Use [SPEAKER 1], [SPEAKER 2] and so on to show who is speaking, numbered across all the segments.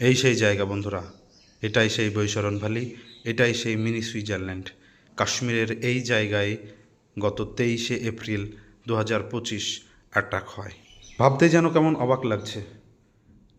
[SPEAKER 1] এই সেই জায়গা বন্ধুরা, এটাই সেই বৈশরণ ভ্যালি, এটাই সেই মিনি সুইজারল্যান্ড। কাশ্মীরের এই জায়গায় গত তেইশে এপ্রিল দু হাজার পঁচিশ অ্যাটাক হয়। ভাবতে যেন কেমন অবাক লাগছে।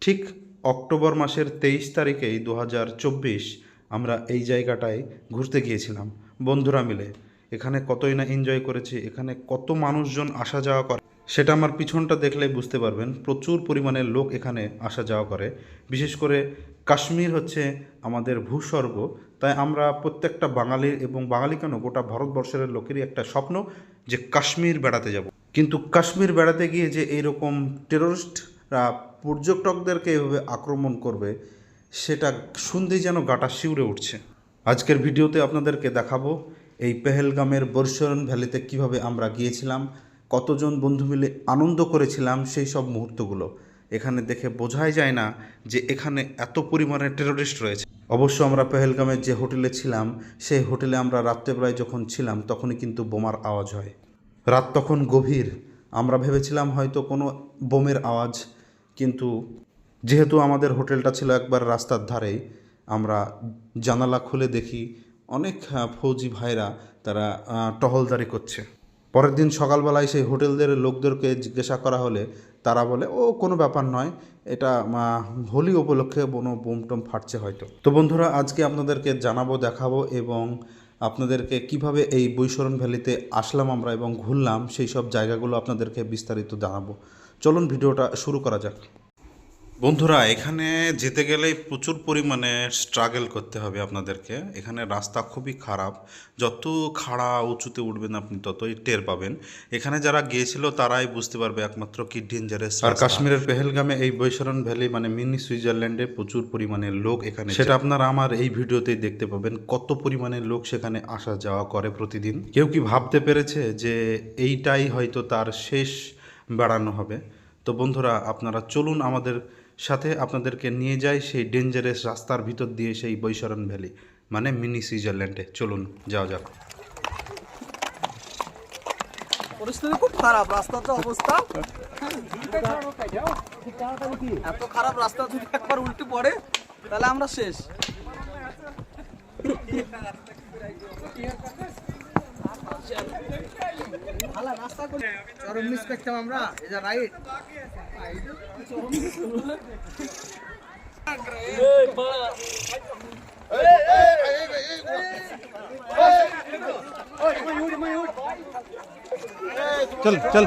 [SPEAKER 1] ঠিক অক্টোবর মাসের তেইশ তারিখেই দু হাজার চব্বিশ আমরা এই জায়গাটায় ঘুরতে গিয়েছিলাম। বন্ধুরা মিলে, এখানে কতই না এনজয় করেছি, এখানে কত মানুষজন আসা যাওয়া করে। সেটা আমার পিছনটা দেখলে বুঝতে পারবেন, প্রচুর পরিমাণে লোক এখানে আসা যাওয়া করে। বিশেষ করে কাশ্মীর হচ্ছে আমাদের ভূস্বর্গ, তাই আমরা প্রত্যেকটা বাঙালির এবং বাঙালি কেন? গোটা ভারতবর্ষের লোকেরই একটা স্বপ্ন যে কাশ্মীর বেড়াতে যাব। কিন্তু কাশ্মীর বেড়াতে গিয়ে যে এইরকম টেরোরিস্টরা পর্যটকদেরকে এভাবে আক্রমণ করবে, সেটা শুনতেই যেন গাটা শিউরে উঠছে। আজকের ভিডিওতে আপনাদেরকে দেখাবো এই পেহেলগামের বর্ষরণ ভ্যালিতে কীভাবে আমরা গিয়েছিলাম কতজন বন্ধু মিলে আনন্দ করেছিলাম সেই সব মুহূর্তগুলো। এখানে দেখে বোঝাই যায় না যে এখানে এত পরিমাণে টেরোরিস্ট রয়েছে। অবশ্য আমরা পেহেলগামের যে হোটেলে ছিলাম, সেই হোটেলে আমরা রাত্রেবেলায় যখন ছিলাম, তখনই কিন্তু বোমার আওয়াজ হয়। রাত তখন গভীর। আমরা ভেবেছিলাম হয়তো কোনো বোমের আওয়াজ, কিন্তু যেহেতু আমাদের হোটেলটা ছিল একবার রাস্তার ধারেই, আমরা জানালা খুলে দেখি অনেক ফৌজি ভাইরা তারা টহলদারি করছে। পরের দিন সকালবেলায় সেই হোটেলদের লোকদেরকে জিজ্ঞাসা করা হলে তারা বলে, ও, কোনো ব্যাপার নয়। এটা হোলি উপলক্ষে কোনো বোম টোম ফাটছে হয়তো। তো বন্ধুরা, আজকে আপনাদেরকে জানাব, দেখাবো এবং আপনাদেরকে কীভাবে এই বৈশরণ ভ্যালিতে আসলাম আমরা এবং ঘুরলাম, সেই সব জায়গাগুলো আপনাদেরকে বিস্তারিত জানাব। চলুন ভিডিওটা শুরু করা যাক। বন্ধুরা এখানে যেতে গেলেই প্রচুর পরিমাণে স্ট্রাগল করতে হবে আপনাদেরকে। এখানে রাস্তা খুবই খারাপ। যত খাড়া উঁচুতে উঠবেন আপনি ততই টের পাবেন। এখানে যারা গিয়েছিল তারাই বুঝতে পারবে একমাত্র কি ডেঞ্জারাস আর কাশ্মীরের পেহেলগামে এই বৈশরণ ভ্যালি মানে মিনি সুইজারল্যান্ডে প্রচুর পরিমাণে লোক এখানে সেটা আপনারা আমার এই ভিডিওতেই দেখতে পাবেন কত পরিমাণে লোক সেখানে আসা যাওয়া করে প্রতিদিন। কেউ কি ভাবতে পেরেছে যে এইটাই হয়তো তার শেষ বেড়ানো হবে? তো বন্ধুরা আপনারা চলুন আমাদের সাথে আপনাদেরকে নিয়ে যাই সেই ডেঞ্জারাস রাস্তার ভিতর দিয়ে সেই বৈশরণ ভ্যালি মানে মিনি সুইজারল্যান্ডে চলুন, যাওয়া যাক।
[SPEAKER 2] খুব খারাপ যে অবস্থা। এত খারাপ রাস্তা একবার পড়ে, তাহলে আমরা শেষ। চরম মিস করতাম আমরা এই যে রাইট
[SPEAKER 1] চল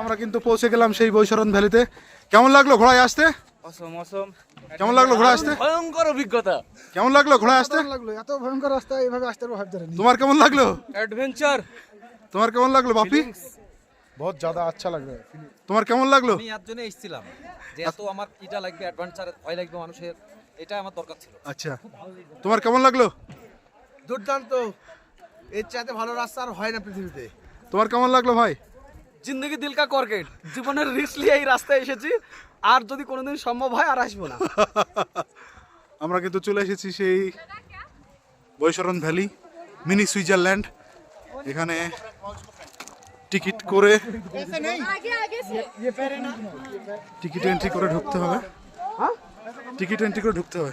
[SPEAKER 3] আমরা কিন্তু পৌঁছে গেলাম সেই বৈশরণ ভ্যালিতে। কেমন লাগল ঘোড়ায় আসতে?
[SPEAKER 2] অসম অসম।
[SPEAKER 3] কেমন লাগল ঘোড়ায় আসতে?
[SPEAKER 2] ভয়ঙ্কর অভিজ্ঞতা।
[SPEAKER 3] কেমন লাগল ঘোড়ায় আসতে?
[SPEAKER 4] লাগল? এত ভয়ঙ্কর রাস্তা এইভাবে আসতে পারব ভাবতে
[SPEAKER 3] তোমার কেমন লাগল?
[SPEAKER 2] অ্যাডভেঞ্চার
[SPEAKER 3] তোমার কেমন লাগল বাপি?
[SPEAKER 4] বহুত জ্যাদা আচ্ছা লাগবে।
[SPEAKER 3] তোমার কেমন লাগল?
[SPEAKER 5] আমি এর জন্য এসেছিলাম যে এত আমার এটা লাগবে অ্যাডভেঞ্চার ভয় লাগবে মানুষের এটা আমার দরকার ছিল।
[SPEAKER 3] আচ্ছা। তোমার কেমন লাগল?
[SPEAKER 4] দুর্দান্ত। এর চাইতে ভালো রাস্তা আর হয় না পৃথিবীতে।
[SPEAKER 3] তোমার কেমন লাগল ভাই?
[SPEAKER 2] জিন্দগি দিলকা করকেট জীবনের রিস্ক নিয়ে এই রাস্তায় এসেছি। আর যদি কোনোদিন সম্ভব হয় আর আসব না।
[SPEAKER 3] আমরা কিন্তু চলে এসেছি সেই বৈশরণ ভ্যালি মিনি সুইজারল্যান্ড। এখানে টিকিট করে টিকিট এন্ট্রি করে ঢুকতে হবে। হ্যাঁ? টিকিট এন্ট্রি করে ঢুকতে হবে।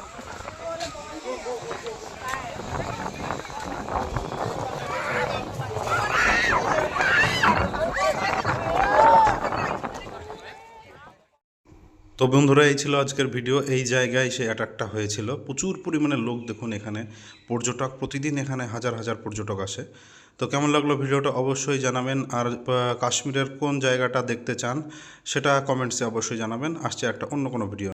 [SPEAKER 1] তো বন্ধুরা, এই ছিল আজকের ভিডিও। এই জায়গায় সে অ্যাটাকটা হয়েছিল। প্রচুর পরিমাণে লোক দেখুন এখানে। পর্যটক প্রতিদিন এখানে হাজার হাজার পর্যটক আসে। তো কেমন লাগল ভিডিওটা অবশ্যই জানাবেন। আর কাশ্মীরের কোন জায়গাটা দেখতে চান সেটা কমেন্টসে অবশ্যই জানাবেন। আসছে একটা অন্য কোনো ভিডিও